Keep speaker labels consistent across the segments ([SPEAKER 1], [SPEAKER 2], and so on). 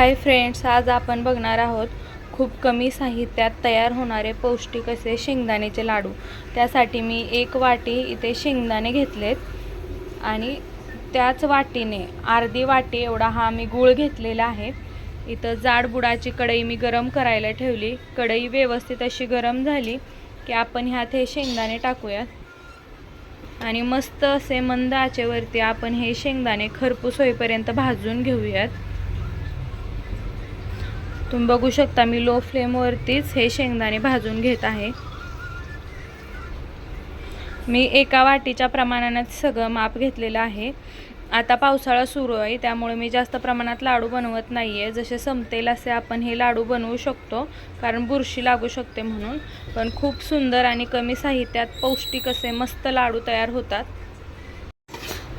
[SPEAKER 1] Hi friends आज आपण बघणार आहोत खूप कमी साहित्यात तयार होणारे पौष्टिक असे शेंगदाण्याचे लाडू. त्यासाठी मी एक वाटी इथे शेंगदाणे घेतलेत आणि त्याच वाटीने अर्धी वाटी एवढा हा मी गूळ घेतलेला आहे. इथं जाड बुडाची कढई मी गरम करायला ठेवली. कढई व्यवस्थित अशी गरम झाली की आपण ह्यात हे शेंगदाणे टाकूयात. आणि मस्त असे मंद आचेवरती आपण हे शेंगदाणे खरपूस होईपर्यंत भाजून घेऊयात. तुम्ही बघू शकता मी लो फ्लेमवरतीच हे शेंगदाणे भाजून घेत आहे. मी एका वाटीच्या प्रमाणात सगळं माप घेतलेलं आहे. आता पावसाळा सुरू आहे त्यामुळे मी जास्त प्रमाणात लाडू बनवत नाही आहे जसे संपतेल असे आपण हे लाडू बनवू शकतो कारण बुरशी लागू शकते म्हणून. पण खूप सुंदर आणि कमी साहित्यात पौष्टिक असे मस्त लाडू तयार होतात.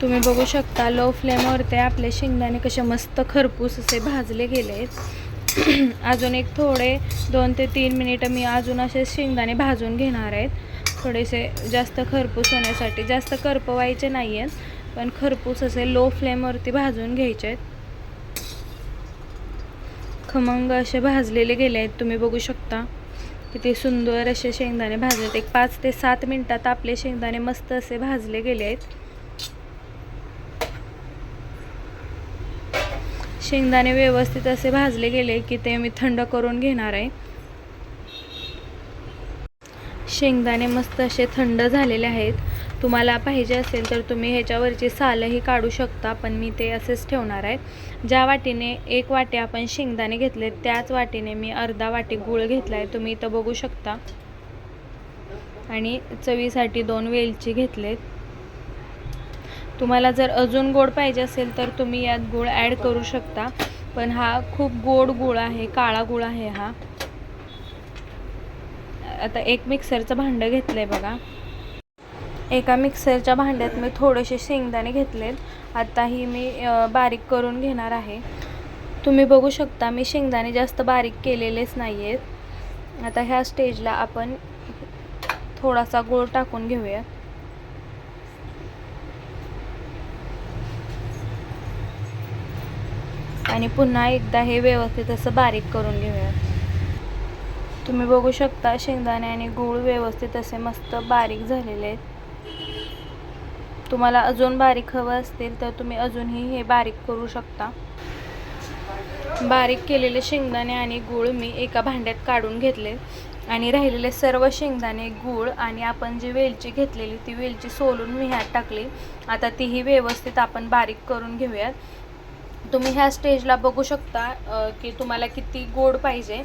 [SPEAKER 1] तुम्ही बघू शकता लो फ्लेमवरती आपले शेंगदाणे कसे मस्त खरपूस असे भाजले गेले आहेत अजून एक थोडे दोन ते तीन मिनिटं मी अजून असे शेंगदाणे भाजून घेणार आहेत. थोडेसे जास्त खरपूस होण्यासाठी. जास्त करपवायचे नाही आहेत पण खरपूस असे लो फ्लेमवरती भाजून घ्यायचे आहेत. खमंग असे भाजलेले गेले आहेत तुम्ही बघू शकता. किती सुंदर असे शेंगदाणे भाजलेत. एक पाच ते सात मिनटात आपले शेंगदाणे मस्त असे भाजले गेले आहेत. शेंगदाणे व्यवस्थित असे भाजले गेले की ते मी थंड करून घेणार आहे. शेंगदाणे मस्त असे थंड झालेले आहेत. तुम्हाला पाहिजे असेल तर तुम्ही ह्याच्यावरची सालही काढू शकता पण मी ते असेच ठेवणार आहे. ज्या वाटीने एक वाटी आपण शेंगदाणे घेतले त्याच वाटीने मी अर्धा वाटी गूळ घेतला आहे तुम्ही इथं बघू शकता. आणि चवीसाठी दोन वेलची घेतलेत. तुम्हाला जर अजून गोड पाहिजे असेल तर तुम्ही यात गूळ ॲड करू शकता. पण हा खूप गोड गूळ आहे काळा गूळ आहे हा. आता एक मिक्सरचं भांडं घेतलं आहे बघा. एका मिक्सरच्या भांड्यात मी थोडेसे शेंगदाणे घेतलेत. आत्ताही मी बारीक करून घेणार आहे. तुम्ही बघू शकता मी शेंगदाणे जास्त बारीक केलेलेच नाही आहेत आता ह्या स्टेजला आपण थोडासा गूळ टाकून घेऊया. आणि पुन्हा एकदा हे व्यवस्थित असं बारीक करून घेऊया. तुम्ही बघू शकता शेंगदाणे आणि गूळ व्यवस्थित असे मस्त बारीक झालेले आहेत. तुम्हाला अजून बारीक हवं असतील तर तुम्ही अजूनही हे बारीक करू शकता. बारीक केलेले शेंगदाणे आणि गूळ मी एका भांड्यात काढून घेतले. आणि राहिलेले सर्व शेंगदाणे गूळ आणि आपण जी वेलची घेतलेली ती वेलची सोलून मी ह्यात टाकली. आता तीही व्यवस्थित आपण बारीक करून घेऊयात. तुम्ही ह्या स्टेजला बघू शकता की तुम्हाला किती गोड पाहिजे.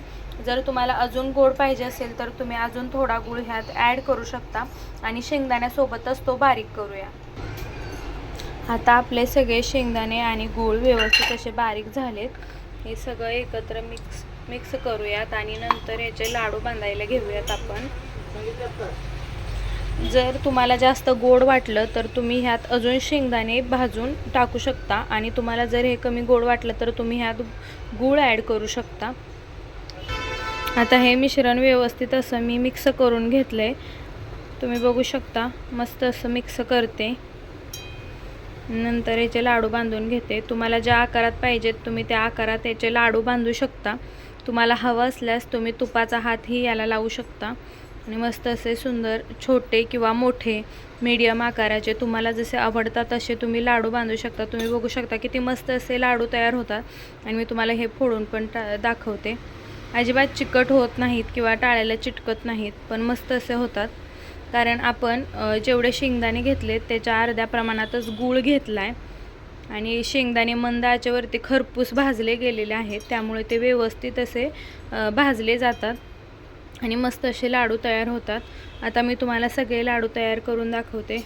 [SPEAKER 1] जर तुम्हाला अजून गोड पाहिजे असेल तर तुम्ही अजून थोडा गूळ ह्यात ॲड करू शकता आणि शेंगदाण्यासोबतच तो बारीक करूया. आता आपले सगळे शेंगदाणे आणि गूळ व्यवस्थित असे बारीक झालेत. हे सगळं एकत्र मिक्स मिक्स करूयात आणि नंतर याचे लाडू बांधायला घेऊयात आपण. जर तुम्हाला जास्त गोड वाटलं तर तुम्ही ह्यात अजून शेंगदाणे भाजून टाकू शकता. आणि तुम्हाला जर हे कमी गोड वाटलं तर तुम्ही ह्यात गूळ ॲड करू शकता. आता हे मिश्रण व्यवस्थित असं मी मिक्स करून घेतलं आहे तुम्ही बघू शकता मस्त असं मिक्स करते. नंतर याचे लाडू बांधून घेते. तुम्हाला ज्या आकारात पाहिजेत तुम्ही त्या आकारात याचे लाडू बांधू शकता. तुम्हाला हवं असल्यास तुम्ही तुपाचा हातही याला लावू शकता. आणि मस्त असे सुंदर छोटे किंवा मोठे मीडियम आकाराचे तुम्हाला जसे आवडतात तसे तुम्ही लाडू बांधू शकता. तुम्ही बघू शकता किती मस्त असे लाडू तयार होतात. आणि मी तुम्हाला हे फोडून पण टा दाखवते. अजिबात चिकट होत नाहीत किंवा टाळ्याला चिटकत नाहीत पण मस्त असे होतात. कारण आपण जेवढे शेंगदाणे घेतलेत त्याच्या अर्ध्या प्रमाणातच गूळ घेतला आहे आणि शेंगदाणे मंद आचेवरती खरपूस भाजले गेलेले आहेत. त्यामुळे ते व्यवस्थित असे भाजले जातात. आणि मस्त असे लाडू तयार होतात. आता मी तुम्हाला सगळे लाडू तयार करून दाखवते.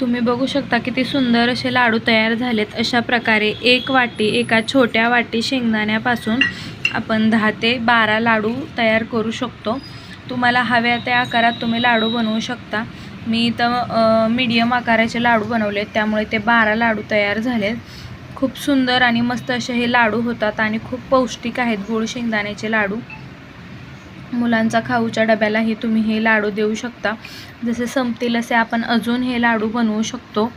[SPEAKER 1] तुम्ही बघू शकता किती सुंदर असे लाडू तयार झालेत. अशा प्रकारे एक वाटी एका छोट्या वाटी शेंगदाण्यापासून आपण दहा ते बारा लाडू तयार करू शकतो. तुम्हाला हव्या त्या आकारात तुम्ही लाडू बनवू शकता. मी इथं मीडियम आकाराचे लाडू बनवलेत. त्यामुळे ते बारा लाडू तयार झालेत. खूप सुंदर आणि मस्त असे हे लाडू होतात आणि खूप पौष्टिक आहेत गोड शेंगदाण्याचे लाडू. मुलांचा खाऊच्या डब्यालाही तुम्ही हे लाडू देऊ शकता. जसे संपतील असे आपण अजून हे लाडू बनवू शकतो.